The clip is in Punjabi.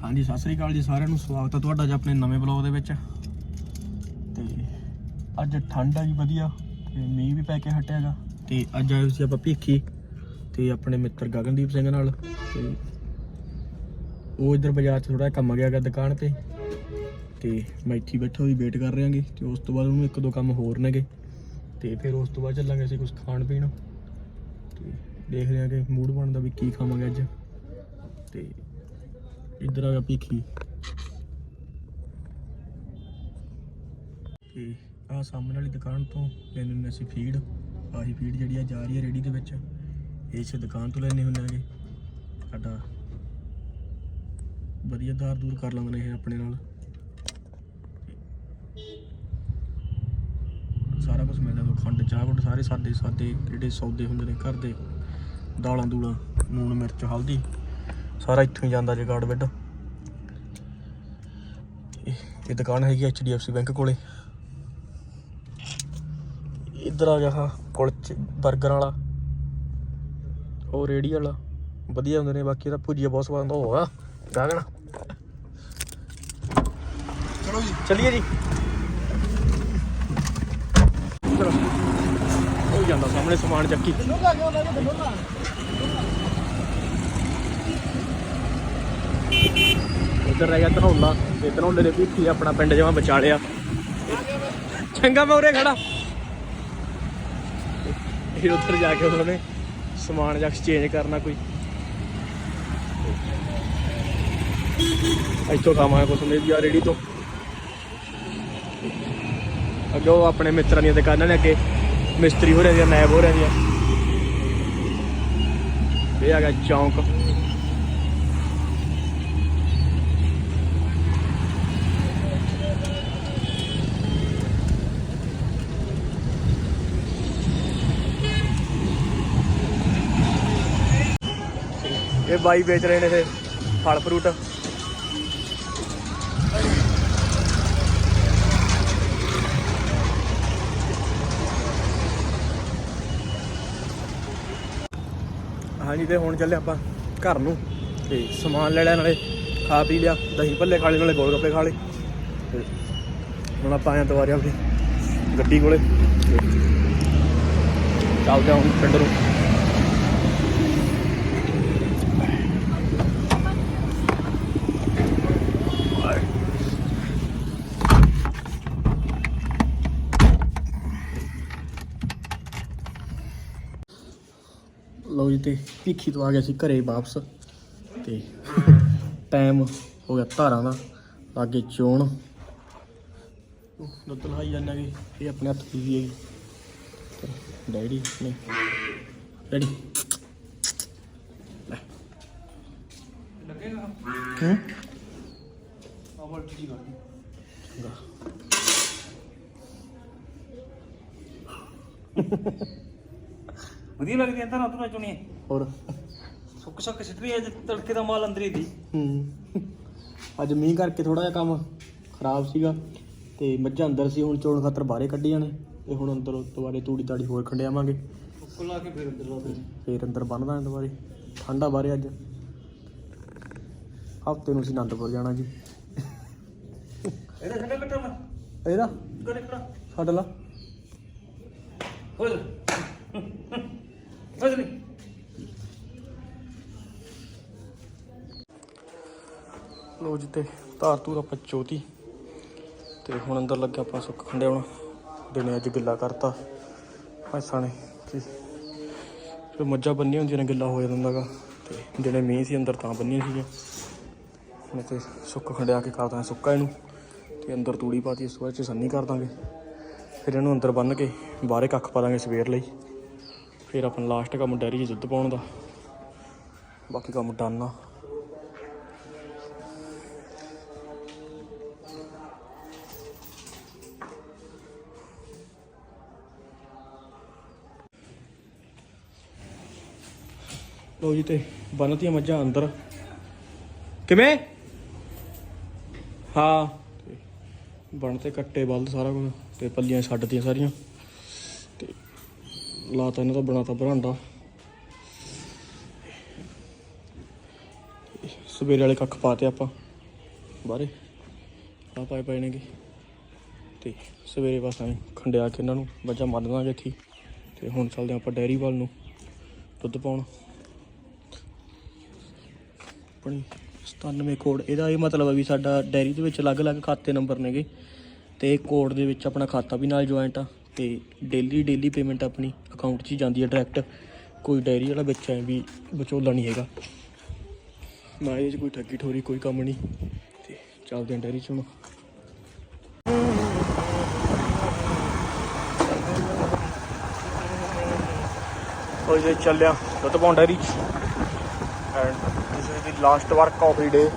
ਹਾਂਜੀ, ਸਤਿ ਸ੍ਰੀ ਅਕਾਲ ਜੀ ਸਾਰਿਆਂ ਨੂੰ। ਸਵਾਗਤ ਹੈ ਤੁਹਾਡਾ ਜੀ ਆਪਣੇ ਨਵੇਂ ਬਲੌਗ ਦੇ ਵਿੱਚ। ਤੇ ਅੱਜ ਠੰਡ ਆ ਜੀ ਵਧੀਆ, ਤੇ ਮੀਂਹ ਵੀ ਪੈ ਕੇ ਹਟਿਆਗਾ ਤੇ ਅੱਜ ਆਏ ਸੀ ਆਪਾਂ ਭੀਖੀ ਤੇ ਆਪਣੇ ਮਿੱਤਰ ਗਗਨਦੀਪ ਸਿੰਘ ਨਾਲ। ਤੇ ਉਹ ਇਧਰ ਬਾਜ਼ਾਰ 'ਚ ਥੋੜਾ ਕੰਮ ਗਿਆ ਗਾ ਦੁਕਾਨ ਤੇ। ਤੇ ਮੈਂ ਇੱਥੇ ਬੈਠਾ, ਉਹਦੀ ਵੇਟ ਕਰ ਰਿਆਂਗੇ ਤੇ ਉਸ ਤੋਂ ਬਾਅਦ ਉਹਨੂੰ ਇੱਕ ਦੋ ਕੰਮ ਹੋਰ ਨੇਗੇ। ਤੇ ਫਿਰ ਉਸ ਤੋਂ ਬਾਅਦ ਚੱਲਾਂਗੇ ਅਸੀਂ ਕੁਝ ਖਾਣ ਪੀਣ। ਤੇ ਦੇਖਦੇ ਹਾਂ ਕਿ ਮੂਡ ਬਣਦਾ ਵੀ ਕੀ ਖਾਵਾਂਗੇ ਅੱਜ। ਤੇ ਇੱਧਰ ਆ ਗਿਆ ਭੀਖੀ। ਤੇ ਆਹ ਸਾਹਮਣੇ ਵਾਲੀ ਦੁਕਾਨ ਤੋਂ ਲੈਣੇ ਹੁੰਦੇ ਅਸੀਂ ਫੀਡ ਆਹੀ ਫੀਡ ਜਿਹੜੀ ਆ ਜਾ ਰਹੀ ਹੈ ਰੇੜੀ ਦੇ ਵਿੱਚ। ਇਸ ਦੁਕਾਨ ਤੋਂ ਲੈਣੇ ਹੁੰਦੇ ਆਗੇ ਸਾਡਾ ਵਧੀਆ ਦਾਰ ਦੂਰ ਕਰ ਲੈਂਦੇ ਨੇ ਇਹ ਆਪਣੇ ਨਾਲ। ਸਾਰਾ ਕੁਝ ਮਿਲਦਾ ਤੋਂ ਖੰਡ, ਚਾਹ ਗੁੱਡ ਸਾਰੇ ਸਾਦੇ ਸਾਦੇ ਜਿਹੜੇ ਸੌਦੇ ਹੁੰਦੇ ਨੇ ਘਰ ਦੇ। ਦਾਲਾਂ ਦੂਲਾਂ ਨੂਣ ਮਿਰਚ, ਹਲਦੀ। ਸਾਰਾ ਇੱਥੋਂ ਹੀ ਜਾਂਦਾ ਜਗਾੜ ਵਿੱਡ ਇਹ ਦੁਕਾਨ ਹੈਗੀ ਐਚਡੀਐਫਸੀ ਬੈਂਕ ਕੋਲੇ। ਇੱਧਰ ਆ ਗਿਆ ਹਾਂ ਕੁਲਚੇ 버ਗਰ ਵਾਲਾ। ਉਹ ਰੇੜੀ ਵਾਲਾ। ਵਧੀਆ ਹੁੰਦੇ ਨੇ ਬਾਕੀ ਇਹਦਾ ਭੁਜੀਆ ਬਹੁਤ ਸਵਾਦ ਹੁੰਦਾ ਹੋਗਾ। ਗਾਗਣਾ ਚਲੋ ਜੀ। ਚੱਲੀਏ ਜੀ। ਉਹ ਜਾਂਦਾ ਸਾਹਮਣੇ ਸਮਾਨ ਚੱਕੀ। ਇੱਧਰ ਰਹਿ ਗਿਆ ਧਨੌਲਾ ਤੇ ਧਨੌਲੇ ਦੇ ਪਿੱਛੇ ਆਪਣਾ ਪਿੰਡ ਜਮਾ ਬਚਾ ਲਿਆ। ਚੰਗਾ ਮੈਂ ਉਰੇ ਖੜਾ। ਇਹ ਉੱਧਰ ਜਾ ਕੇ ਉਹਨਾਂ ਨੇ ਸਮਾਨ ਜਾਂ ਐਕਸਚੇਂਜ ਕਰਨਾ ਕੋਈ। ਇੱਥੋਂ ਖਾਵਾਂਗੇ ਕੁਛ ਮੇਰੀ ਆ ਰੇੜੀ ਤੋਂ। ਅੱਗੇ ਉਹ ਆਪਣੇ ਮਿੱਤਰਾਂ ਦੀਆਂ ਦੁਕਾਨਾਂ ਨੇ ਅੱਗੇ। ਮਿਸਤਰੀ ਹੋ ਰਿਹਾ ਦੀਆਂ ਨਾਇਬ ਹੋ ਰਿਹਾ ਦੀਆਂ ਇਹ ਹੈਗਾ ਚੌਂਕ। ਇਹ ਬਾਈ ਵੇਚ ਰਹੇ ਨੇ ਇਹ ਫਲ ਫਰੂਟ। ਹਾਂਜੀ ਤੇ ਹੁਣ ਚੱਲੇ ਆਪਾਂ ਘਰ ਨੂੰ ਤੇ ਸਮਾਨ ਲੈ ਲਿਆ ਨਾਲੇ ਖਾ ਪੀ ਲਿਆ, ਦਹੀਂ ਭੱਲੇ ਖਾ ਲਏ, ਨਾਲੇ ਗੋਲ ਗੱਪੇ ਖਾ ਲਏ। ਤੇ ਹੁਣ ਆਪਾਂ ਆਏ ਦੁਬਾਰੇ ਆਪਣੀ ਗੱਡੀ ਕੋਲੇ। ਤੇ ਚੱਲਦੇ ਹਾਂ ਪਿੰਡ ਨੂੰ। ਲਓ ਜੀ ਤੇ ਭੀਖੀ ਤੋਂ ਆ ਗਿਆ ਸੀ ਘਰੇ ਵਾਪਸ ਤੇ ਟਾਈਮ ਹੋ ਗਿਆ ਧਾਰਾਂ ਦਾ ਅੱਗੇ ਚੋਣ। ਦੁੱਧ ਲਹਾਈ ਜਾਂਦਾ ਕਿ ਇਹ ਆਪਣੇ ਹੱਥ ਦੀ ਹੈਗੀ ਤੇ ਡੈਡੀ ਨੇ, ਡੈਡੀ। ਲੱਗੇਗਾ ਹੂੰ? ਆਵਲ ਠੀਕ ਆ ਚੰਗਾ। ਵਧੀਆ ਲੱਗਦੀ ਤਾਂ ਨਾ ਤੂੰ ਚੁਣੀ ਹੋਰ? ਸੁੱਕ ਸੁੱਕ ਸਿੱਟਦੀ ਐ ਤੜਕੇ ਦਾ ਮਾਲ ਅੰਦਰ ਹੀ ਦੀ ਹੂੰ। ਅੱਜ ਮੀਂਹ ਕਰਕੇ ਥੋੜਾ ਜਿਹਾ ਕੰਮ ਖਰਾਬ ਸੀਗਾ ਤੇ ਮੱਝਾਂ ਅੰਦਰ ਸੀ ਹੁਣ ਚੋਣ ਖਾਤਰ ਬਾਹਰੇ ਕੱਢੀਆਂ ਨੇ ਤੇ ਹੁਣ ਅੰਦਰ ਦੁਬਾਰੇ ਤੂੜੀ ਤਾੜੀ ਹੋਰ ਖੰਡਿਆਵਾਂਗੇ। ਉੱਪਰ ਲਾ ਕੇ ਫਿਰ ਅੰਦਰ ਲਾ ਦੇ ਫੇਰ ਅੰਦਰ ਬੰਨਦਾ ਨੇ ਦੁਬਾਰੇ। ਠੰਡਾ ਬਾਹਰੇ ਅੱਜ। ਹਫ਼ਤੇ ਨੂੰ ਅਸੀਂ ਆਨੰਦਪੁਰ ਜਾਣਾ ਜੀ। ਇਹਦਾ ਛੱਡਾ ਕੱਟਾ ਮੈਂ। ਇਹਦਾ? ਕਰੇ ਕਰਾ ਛੱਡ ਲਾ। ਹੋ ਜਾ ਹੋ ਲੋ ਜੀ ਧਾਰ ਧੂਰ ਆਪਾਂ ਚੋਤੀ। ਤੇ ਹੁਣ ਅੰਦਰ ਲੱਗਿਆ ਆਪਾਂ ਸੁੱਕ ਖੰਡਿਆਉਣਾ ਦਿਨੇ ਅੱਜ ਗਿੱਲਾ ਕਰਤਾ। ਮੈਸਾਂ ਨੇ ਤੇ ਜੋ ਮੱਝਾਂ ਬੰਨੀਆਂ ਹੁੰਦੀਆਂ ਨੇ, ਗਿੱਲਾ ਹੋ ਜਾਂਦਾਗਾ ਤੇ ਜਿਹੜੇ ਮੀਂਹ ਸੀ ਅੰਦਰ ਤਾਂ ਬੰਨੀਆਂ ਸੀਗੀਆਂ। ਮੈਂ ਤੇ ਸੁੱਕ ਖੰਡਿਆ ਕੇ ਕਰਦਾ ਸੁੱਕਾ ਇਹਨੂੰ। ਤੇ ਅੰਦਰ ਤੂੜੀ ਪਾਤੀ ਇਸ ਵਾਰ ਚ ਸੰਨੀ ਕਰ ਦਾਂਗੇ। ਫਿਰ ਇਹਨੂੰ ਅੰਦਰ ਬੰਨ ਕੇ ਬਾਹਰੇ ਕੱਖ ਪਾ ਦਾਂਗੇ ਸਵੇਰ ਲਈ। ਫਿਰ ਆਪਣਾ ਲਾਸਟ ਕੰਮ ਡੈਰੀ 'ਚ ਦੁੱਧ ਪਾਉਣ ਦਾ। ਬਾਕੀ ਕੰਮ ਡਨ ਆ। ਲੋ ਜੀ ਤੇ ਬੰਨਤੀਆਂ ਮੱਝਾਂ ਅੰਦਰ। ਕਿਵੇਂ? ਹਾਂ। ਤੇ ਬਣ ਤੇ ਕੱਟੇ ਬਲਦ ਸਾਰਾ ਕੁਝ, ਤੇ ਪੱਲੀਆਂ ਛੱਡਤੀਆਂ ਸਾਰੀਆਂ। ਲਾਤਾ ਇਹਨਾਂ ਦਾ ਬਣਾਤਾ ਬਰਾਂਡਾ। ਸਵੇਰੇ ਵਾਲੇ ਕੱਖ ਪਾਤੇ ਆਪਾਂ। ਬਾਹਰੇ। ਆ ਪਾਏ ਪਏ ਨੇਗੇ। ਤੇ ਸਵੇਰੇ ਬਸ ਐਂ ਖੰਡਿਆ ਕੇ ਇਹਨਾਂ ਨੂੰ ਬੱਚਾ ਮੰਨ ਦਾਂਗੇ ਇੱਥੇ ਹੀ। ਤੇ ਹੁਣ ਚੱਲਦੇ ਆਪਾਂ ਡੈਰੀ ਵੱਲ ਨੂੰ ਦੁੱਧ ਪਾਉਣ। ਆਪਣੀ 97 ਕੋਡ। ਇਹਦਾ ਇਹ ਮਤਲਬ ਹੈ ਵੀ ਸਾਡਾ ਡੈਰੀ ਦੇ ਵਿੱਚ ਅਲੱਗ-ਅਲੱਗ ਖਾਤੇ ਨੰਬਰ ਨੇਗੇ। ਤੇ ਕੋਡ ਦੇ ਵਿੱਚ ਆਪਣਾ ਖਾਤਾ ਵੀ ਨਾਲ ਜੁਆਇੰਟ ਆ। ਤੇ ਡੇਲੀ ਡੇਲੀ ਪੇਮੈਂਟ ਆਪਣੀ ਅਕਾਊਂਟ 'ਚ ਹੀ ਜਾਂਦੀ ਹੈ ਡਾਇਰੈਕਟ ਕੋਈ ਡਾਇਰੀ ਵਾਲਾ ਵਿੱਚ ਐ ਵੀ ਵਿਚੋਲਾ ਨਹੀਂ ਹੈਗਾ। ਨਾ ਇਹਦੇ 'ਚ ਕੋਈ ਠੱਗੀ ਠੋਰੀ, ਕੋਈ ਕੰਮ ਨਹੀਂ। ਤੇ ਚੱਲਦੇ ਹਾਂ ਡੈਰੀ 'ਚ ਹੁਣ। ਕੋਈ ਜੇ, ਚੱਲਿਆ। ਦੁੱਧ ਪਾਉਣ ਡੈਰੀ 'ਚ। And this is the last work of day